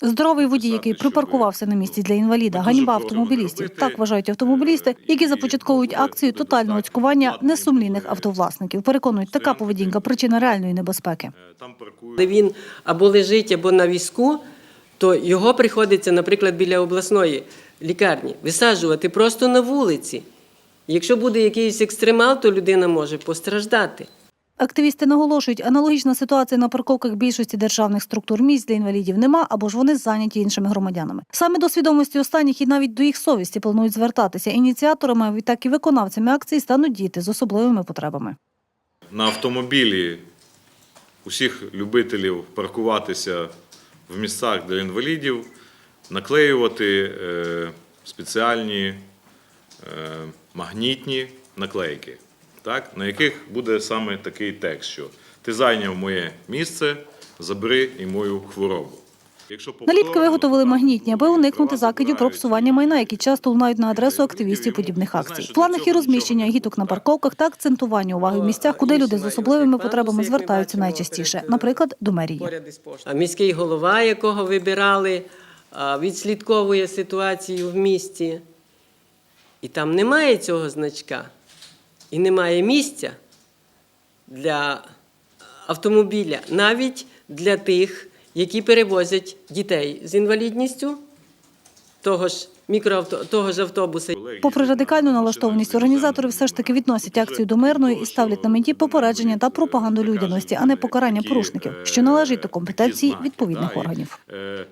Здоровий водій, який припаркувався на місці для інваліда, ганьба автомобілістів. Так вважають автомобілісти, які започатковують акцію тотального цькування несумлінних автовласників. Переконують, така поведінка причина реальної небезпеки. Там паркують. Коли він або лежить, або на візку, то його приходиться, наприклад, біля обласної лікарні висаджувати просто на вулиці. Якщо буде якийсь екстремал, то людина може постраждати. Активісти наголошують, аналогічна ситуація на парковках більшості державних структур місць для інвалідів нема або ж вони зайняті іншими громадянами. Саме до свідомості останніх і навіть до їх совісті планують звертатися. Ініціаторами, відтак і виконавцями акції стануть діти з особливими потребами. На автомобілі усіх любителів паркуватися в місцях для інвалідів, наклеювати е, спеціальні е, магнітні наклейки, так, на яких буде саме такий текст, що ти зайняв моє місце, забери і мою хворобу. Якщо Наліпки виготовили магнітні, аби уникнути закидів про псування майна, які часто лунають на адресу активістів подібних акцій. В планах і розміщення гіток на парковках та акцентування уваги в місцях, куди люди з особливими потребами звертаються найчастіше, наприклад, до мерії. Міський голова, якого вибирали, відслідковує ситуацію в місті. І там немає цього значка. І немає місця для автомобіля, навіть для тих, які перевозять дітей з інвалідністю, того ж мікроавто, того ж автобуса. Попри радикальну налаштованість, організатори все ж таки відносять акцію до мирної і ставлять на меті попередження та пропаганду людяності, а не покарання порушників, що належить до компетенції відповідних органів. Е,